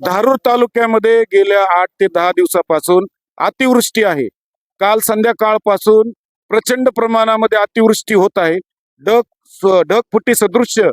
धारूर तालुक्यामध्ये गेल्या आठ ते दहा दिवसापासून अतिवृष्टी आहे. काल संध्याकाळपासून प्रचंड प्रमाणामध्ये अतिवृष्टी होत आहे. ढग ढगफुटी सदृश्य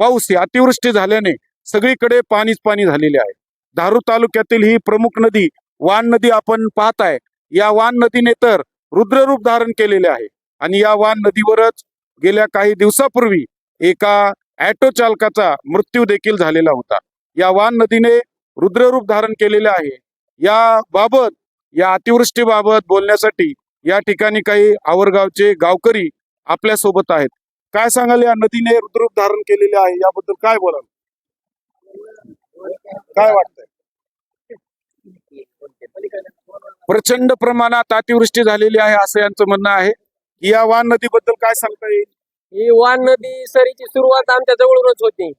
पाऊस ही अतिवृष्टी झाल्याने सगळीकडे पाणीच पाणी झालेले आहे. धारूर तालुक्यातील ही प्रमुख नदी वान नदी आपण पाहत आहे या वान नदीने तर रुद्ररूप धारण केलेले आहे. आणि या वान नदीवरच गेल्या काही दिवसापूर्वी एका ॲटो चालकाचा मृत्यू देखील झालेला होता. या वान नदीने रुद्ररूप धारण केलेले आहे. या बाबत या अतिवृष्टीबाबत बोलण्यासाठी या ठिकाणी काही आवरगावचे गावकरी आपल्यासोबत आहेत. काय सांगाल या नदीने रुद्ररूप धारण केलेले आहे? याबद्दल काय बोलाल? काय वाटतंय? प्रचंड प्रमाणात अतिवृष्टी झालेली आहे असं यांचं म्हणणं आहे. की या वान नदीबद्दल काय सांगता येईल? ही वान नदी सरीची सुरुवात आमच्या जवळूनच होती.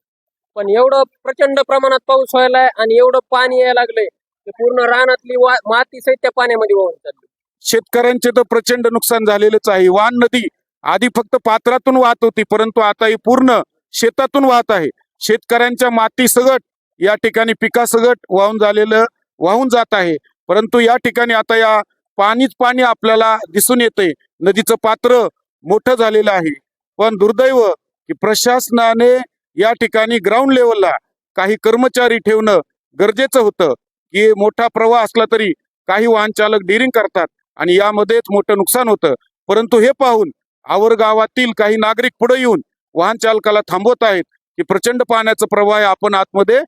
पण एवढं प्रचंड प्रमाणात पाऊस व्हायलाय आणि एवढं पाणी यायला लागलंय की पूर्ण रानातली वा- माती सहित त्या पाण्यामध्ये वाहून चालली. शेतकऱ्यांचे तर प्रचंड नुकसान झालेलंच आहे. वान नदी आधी फक्त पात्रातून वाहत होती परंतु आता ही पूर्ण शेतातून वाहत आहे. शेतकऱ्यांच्या माती सगट या ठिकाणी पिकासगट वाहून झालेलं वाहून जात आहे. परंतु या ठिकाणी आता या पाणीच पाणी आपल्याला दिसून येते नदीचं पात्र मोठं झालेलं आहे. पण दुर्दैव की प्रशासनाने या ठिकाणी ग्राउंड लेवलला काही कर्मचारी ठेवणं गरजेचं होतं. की मोठा प्रवाह असला तरी काही वाहन चालक डिरिंग करतात आणि यामध्येच मोठं नुकसान होतं. परंतु हे पाहून आवर गावातील काही नागरिक पुढे येऊन वाहन चालकाला थांबवत आहेत की प्रचंड पाण्याचा प्रवाह आहे आपण आतमध्ये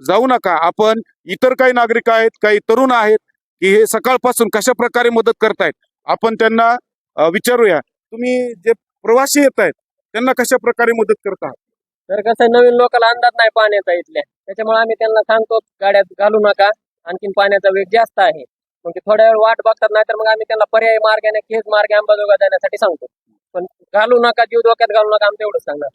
जाऊ नका. आपण इतर काही नागरिक आहेत काही तरुण आहेत की हे सकाळपासून कशा प्रकारे मदत करतायत आपण त्यांना विचारूया. तुम्ही जे प्रवासी येत आहेत त्यांना कशा प्रकारे मदत करता? तर कसं नवीन लोकांना अंदाज नाही पाण्याचा इथल्या. त्याच्यामुळे आम्ही त्यांना सांगतो गाड्यात घालू नका. आणखीन पाण्याचा वेग जास्त आहे. मग ते थोड्या वेळ वाट बघतात नाही तर मग आम्ही त्यांना पर्यायी मार्गाने केस मार्गे अंबाजोगा जाण्यासाठी सांगतो. पण घालू नका जीव धोक्यात घालू नका आमचं एवढंच सांगणार.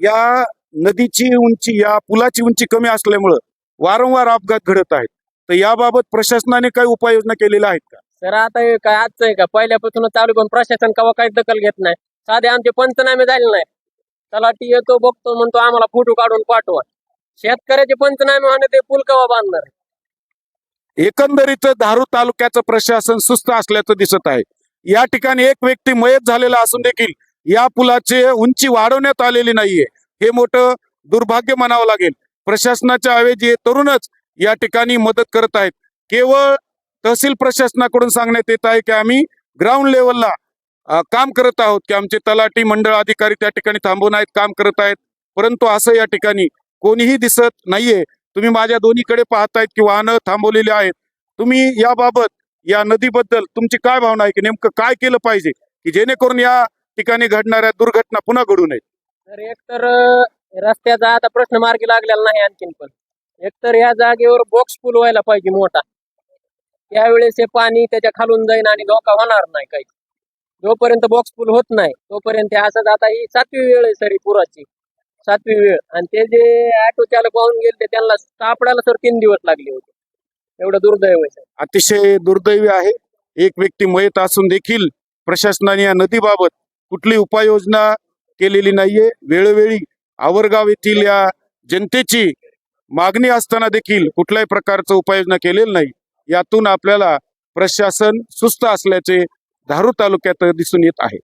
या नदीची उंची या पुलाची उंची कमी असल्यामुळं वारंवार अपघात घडत आहेत. तर याबाबत प्रशासनाने काही उपाययोजना केलेल्या आहेत का? सर आता हे काय आजचं आहे का? पहिल्यापासूनच चालू पण प्रशासन कवा काही दखल घेत नाही. साधे आमचे पंचनामे झाले नाही. तलाठी येतो बघतो म्हणतो आम्हाला फोटो काढून पाठवा. शेतकऱ्याचे पंचनामे होणे ते पूल कवा बांधणार एकंदरीत धारू तालुक्याचं प्रशासन सुस्त असल्याचं दिसत आहे. या ठिकाणी एक व्यक्ती मयत झालेला असून देखील या पुलाचे उंची वाढवण्यात आलेली नाहीये. हे मोठं दुर्भाग्य म्हणावं लागेल. प्रशासनाच्या ऐवजी हे तरुणच या ठिकाणी मदत करत आहेत. केवळ तहसील प्रशासनाकडून सांगण्यात येत आहे की आम्ही ग्राउंड लेवलला काम करत आहोत की आमचे तलाठी मंडळ अधिकारी त्या ठिकाणी थांबून आहेत काम करत आहेत. परंतु असं या ठिकाणी कोणीही दिसत नाहीये. तुम्ही माझ्या दोन्हीकडे पाहतायत की वाहनं थांबवलेली आहेत. तुम्ही याबाबत या नदीबद्दल तुमची काय भावना आहे की नेमकं काय केलं पाहिजे की जेणेकरून या ठिकाणी घडणाऱ्या दुर्घटना पुन्हा घडू नयेत? तर एकतर तर रस्त्याचा आता प्रश्न मार्गी लागलेला नाही आणखीन पण. एकतर या जागेवर बॉक्स पूल व्हायला पाहिजे मोठा. त्यावेळेस हे पाणी त्याच्या खालून जाईन आणि धोका होणार नाही काही. जोपर्यंत बॉक्स फुल होत नाही तोपर्यंत असं असंच आता ही सातवी वेळ आहे सर ही पुराची. सातवी वेळ. आणि ते जे ऑटो चालक वाहून गेले त्यांना सापडायला सर तीन दिवस लागले होते. एवढं दुर्दैव आहे सर. अतिशय दुर्दैवी आहे. एक व्यक्ती मयत असून देखील प्रशासनाने या नदीबाबत कुठली उपाययोजना केलेली नाहीये. वेळोवेळी आवरगाव येथील या जनतेची मागणी असताना देखील कुठल्याही प्रकारचं उपाययोजना केलेली नाही. यातून आपल्याला प्रशासन सुस्त असल्याचे धारूर तालुक्यात दिसून येत आहे.